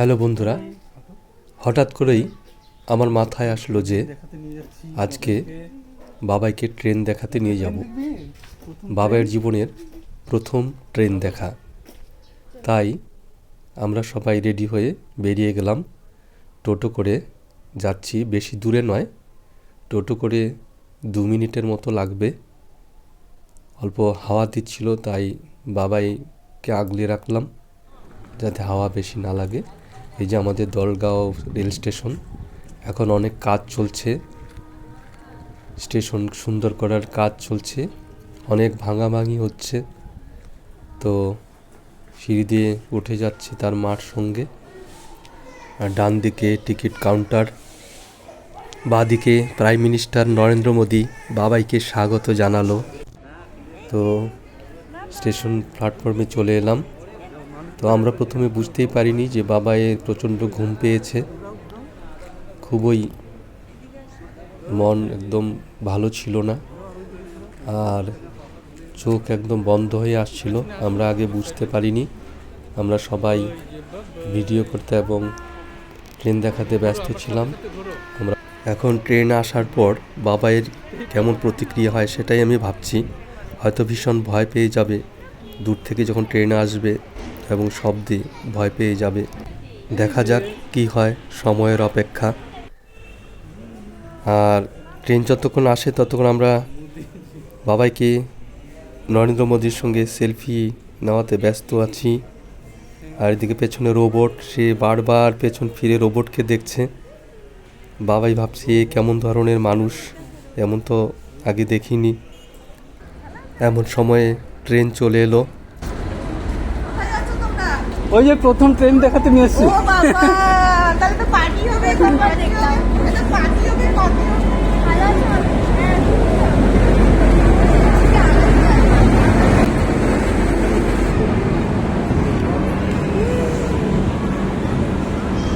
Hello বন্ধুরা, হঠাৎ করেই আমার মাথায় আসলো যে আজকে বাবাইকে ট্রেন দেখাতে নিয়ে যাব। বাবাইয়ের জীবনের প্রথম ট্রেন দেখা। তাই আমরা সবাই রেডি হয়ে বেরিয়ে গেলাম। টোটো করে যাচ্ছি, বেশি দূরে নয়, টোটো করে দু মিনিটের মতো লাগবে। অল্প হাওয়া দিচ্ছিল, তাই বাবাইকে আগলে রাখলাম, যাতে হাওয়া বেশি না লাগে। এই যে আমাদের দলগাঁও রেল স্টেশন, এখন অনেক কাজ চলছে। স্টেশন সুন্দর করার কাজ চলছে, অনেক ভাঙাভাঙি হচ্ছে। তো সিঁড়ি দিয়ে উঠে যাচ্ছে তার মার সঙ্গে। আর ডান দিকে টিকিট কাউন্টার, বাঁ দিকে প্রাইম মিনিস্টার নরেন্দ্র মোদী বাবাইকে স্বাগত জানালো। তো স্টেশন প্ল্যাটফর্মে চলে এলাম। তো আমরা প্রথমে বুঝতেই পারিনি যে বাবা এর প্রচণ্ড ঘুম পেয়েছে। খুবই মন একদম ভালো ছিল না। আর চোখ একদম বন্ধ হয়ে আসছিল, আমরা আগে বুঝতে পারিনি। আমরা সবাই ভিডিও করতে এবং ট্রেন দেখাতে ব্যস্ত ছিলাম। আমরা এখন ট্রেন আসার পর বাবাইয়ের কেমন প্রতিক্রিয়া হয় সেটাই আমি ভাবছি। হয়তো ভীষণ ভয় পেয়ে যাবে। দূর থেকে যখন ট্রেন আসবে এবং শব্দে ভয় পেয়ে যাবে। দেখা যাক কি হয় সময়ের অপেক্ষা। আর ট্রেন যতক্ষণ আসে ততক্ষণ আমরা বাবাইকে নরেন্দ্র মোদীর সঙ্গে সেলফি নেওয়াতে ব্যস্ত আছি। আর এদিকে পেছনে রোবট, সে বারবার পেছন ফিরে রোবটকে দেখছে। বাবাই ভাবছে, এ কেমন ধরনের মানুষ? এমন তো আগে দেখিনি। এমন সময়ে ট্রেন চলে এলো? ওই যে প্রথম ট্রেন দেখাতে নিয়ে এসছি। বাবা।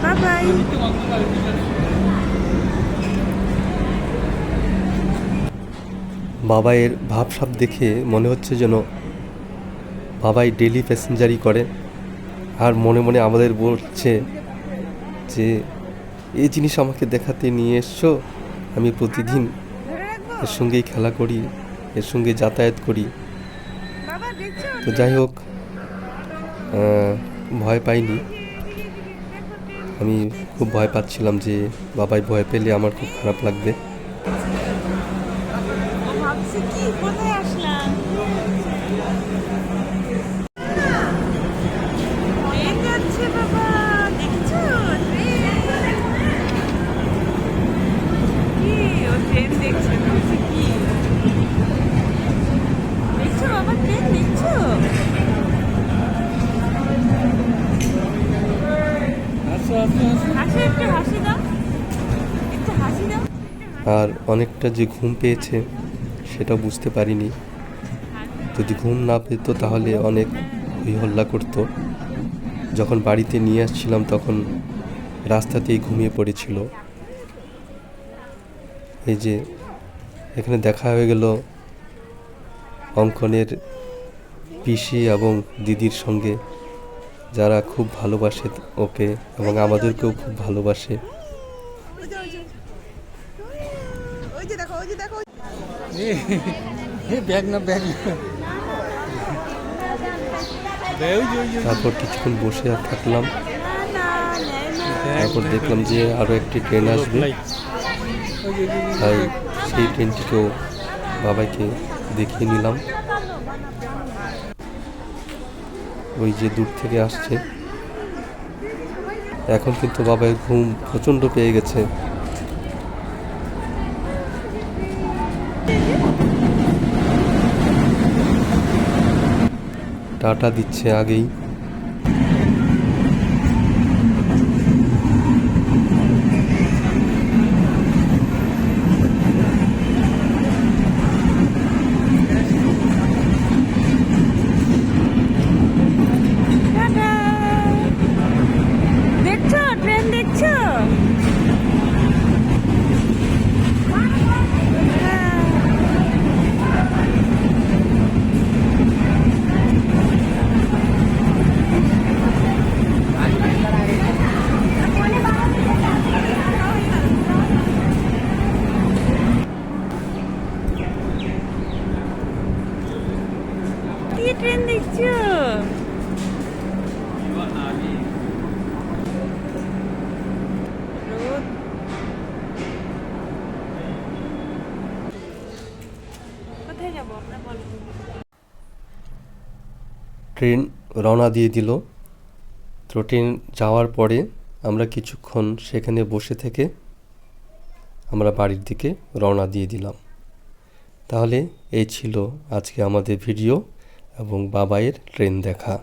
Bye-bye. বাবাইয়ের ভাবসাব দেখে মনে হচ্ছে যেন বাবাই ডেলি প্যাসেঞ্জারি করে। আর মনে মনে আমাদের বলছে যে এই জিনিস আমাকে দেখাতে নিয়ে এসছো? আমি প্রতিদিন এর সঙ্গেই খেলা করি এর সঙ্গে যাতায়াত করি। তো যাই হোক ভয় পাইনি। আমি খুব ভয় পাচ্ছিলাম যে বাবাই ভয় পেলে আমার খুব খারাপ লাগবে। আর অনেকটা যে ঘুম পেয়েছে সেটা বুঝতে পারিনি। যদি ঘুম না পেতো তাহলে অনেক হই হল্লা করতো। যখন বাড়িতে নিয়ে আসছিলাম তখন রাস্তাতেই ঘুমিয়ে পড়েছিল। এই যে, এখানে দেখা হয়ে গেল অঙ্কনের পিসি এবং দিদির সঙ্গে। যারা খুব ভালোবাসে ওকে এবং আমাদেরকেও খুব ভালোবাসে ওই যে ওই যে ওই যে দেখো ওই যে দেখো এই ব্যাগ না ব্যাগ না ওই যে, ওই যে, তারপর কিছুক্ষণ বসে আর থাকলাম। তারপর দেখলাম যে আরও একটি ট্রেন আসবে। তাই সেই ট্রেনটিকেও বাবাইকে দেখিয়ে নিলাম। ওই যে দূর থেকে আসছে। এখন কিন্তু বাবাই ঘুম প্রচণ্ড পেয়ে গেছে। টাটা দিচ্ছে আগেই টাটা দেখছ ট্রেন দেখছ হ্যাঁ। দাঁড়িয়ে ট্রেন ট্রেন রওনা দিয়ে দিল। তো ট্রেন যাওয়ার পরে আমরা কিছুক্ষণ সেখানে বসে থেকে আমরা বাড়ির দিকে রওনা দিয়ে দিলাম। তাহলে এই ছিল আজকে আমাদের ভিডিও। এবং বাবাইয়ের ট্রেন দেখা।